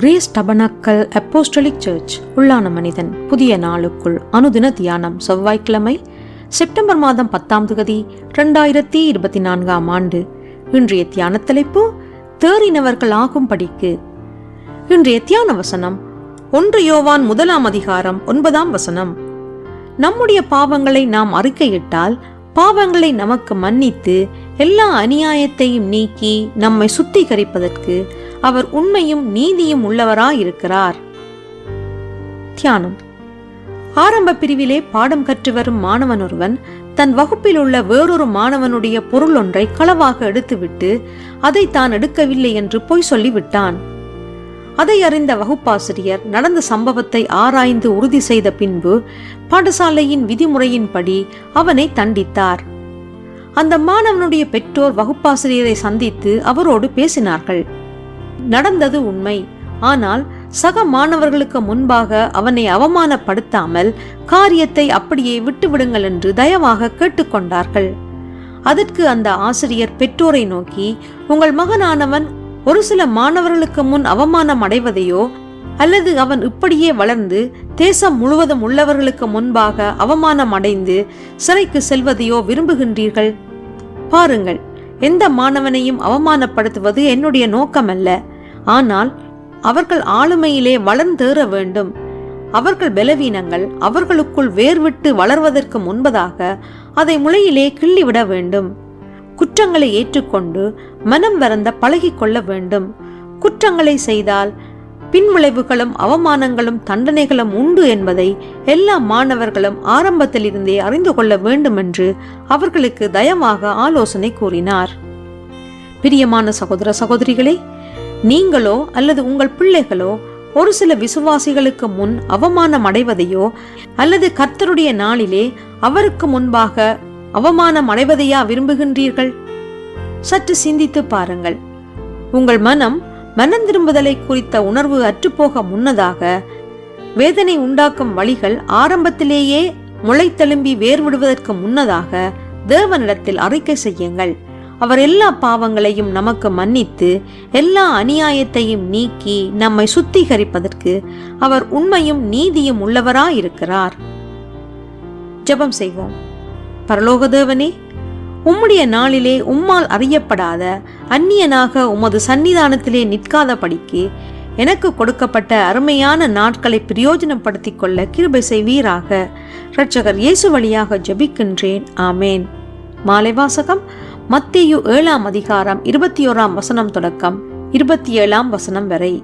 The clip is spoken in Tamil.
Grace tabernacle apostolic search. உள்ளான மனிதன் புதிய நாளுக்குள் அனுதின தியானம் செவ்வாய்க்கிழமை செப்டம்பர் மாதம் பத்தாம் தேதி ரெண்டாயிரத்தி இருபத்தி நான்காம் ஆண்டு. இன்றைய தியான தலைப்பு தேறினவர்கள் ஆகும்படிக்கு இன்றைய தியான வசனம் ஒன்று யோவான் முதலாம் அதிகாரம் ஒன்பதாம் வசனம். நம்முடைய பாவங்களை நாம் அறிக்கையிட்டால் பாவங்களை நமக்கு மன்னித்து எல்லா அநியாயத்தையும் நீக்கி நம்மை சுத்திகரிப்பதற்கு அவர் உண்மையும் நீதியும் உள்ளவராயிருக்கிறார். தியானம். ஆரம்ப பிரிவிலே பாடம் கற்று வரும் மாணவன் ஒருவன் தன் வகுப்பில் உள்ள வேறொரு மாணவனுடைய பொருள் ஒன்றை களவாக எடுத்துவிட்டு அதை தான் எடுக்கவில்லை என்று பொய் சொல்லிவிட்டான். அதை அறிந்த வகுப்பாசிரியர் நடந்த சம்பவத்தை ஆராய்ந்து உறுதி செய்த பின்பு பாடசாலையின் விதிமுறையின்படி அவனை தண்டித்தார். அந்த மாணவனுடைய பெற்றோர் வகுப்பாசிரியரை சந்தித்து அவரோடு பேசினார்கள். நடந்தது உண்மை. ஆனால் சக மாணவர்களுக்கு முன்பாக அவனை அவமானப்படுத்தாமல் காரியத்தை அப்படியே விட்டுவிடுங்கள் என்று தயவாக கேட்டுக்கொண்டார்கள். அதற்கு அந்த ஆசிரியர் பெற்றோரை நோக்கி உங்கள் மகனானவன் ஒரு சில மாணவர்களுக்கு முன் அவமானம் அடைவதையோ அல்லது அவன் இப்படியே வளர்ந்து தேசம் முழுவதும் உள்ளவர்களுக்கு முன்பாக அவமானம் அடைந்து சிறைக்கு செல்வதையோ விரும்புகின்றீர்கள்? பாருங்கள் எந்த மாணவனையும் அவமானப்படுத்துவது என்னுடைய நோக்கமல்ல. ஆனால் அவர்கள் ஆளுமையிலே வளர்ந்தேற வேண்டும். அவர்கள் பலவீனங்கள் அவர்களுக்குள் வேர்விட்டு வளர்வதற்கு முன்பதாக அதை முளையிலே கிள்ளிவிட வேண்டும். குற்றங்களை ஏற்றுக்கொண்டு மனம் வரந்த பழகிக்கொள்ள வேண்டும். குற்றங்களை செய்தால் பின்விளைவுகளும் அவமானங்களும் தண்டனைகளும் உண்டு என்பதை எல்லா மாணவர்களும் ஆரம்பத்திலிருந்தே அறிந்து கொள்ள வேண்டும் என்று அவர்களுக்கு தயமாக ஆலோசனை கூறினார். பிரியமான சகோதர சகோதரிகளே நீங்களோ அல்லது உங்கள் பிள்ளைகளோ ஒரு சில விசுவாசிகளுக்கு முன் அவமானம் அடைவதையோ அல்லது கர்த்தருடைய நாளிலே அவருக்கு முன்பாக அவமானம் அடைவதையா விரும்புகின்றீர்கள்? சற்று சிந்தித்து பாருங்கள். உங்கள் மனம் மனம் திரும்புதலை குறித்த உணர்வு அற்றுப்போக முன்னதாக வேதனை உண்டாக்கும் வழிகள் ஆரம்பத்திலேயே முளைத்தெலும்பி வேர்விடுவதற்கு முன்னதாக தேவனிடத்தில் அறிக்கை செய்யுங்கள். அவர் எல்லா பாவங்களையும் நமக்கு மன்னித்து எல்லா அநியாயத்தையும் நீக்கி நம்மை சுத்திகரிப்பதற்கு அவர் உண்மையும் நீதியும் உள்ளவராயிருக்கிறார். ஜெபம் செய்வோம். பரலோகதேவனே உம்முடைய நாளிலே உம்மால் அறியப்படாத அந்நியனாக உமது சன்னிதானத்திலே நிற்காத படிக்கு எனக்கு கொடுக்கப்பட்ட அருமையான நாட்களை பிரயோஜனப்படுத்திக் கொள்ள கிருபை செய்வீராக. இரட்சகர் இயேசு வழியாக ஜெபிக்கின்றேன். ஆமேன். மாலை வாசகம் மத்தியு ஏழாம் அதிகாரம் இருபத்தி ஓராம் வசனம் தொடக்கம். இருபத்தி ஏழாம் வசனம் வரை.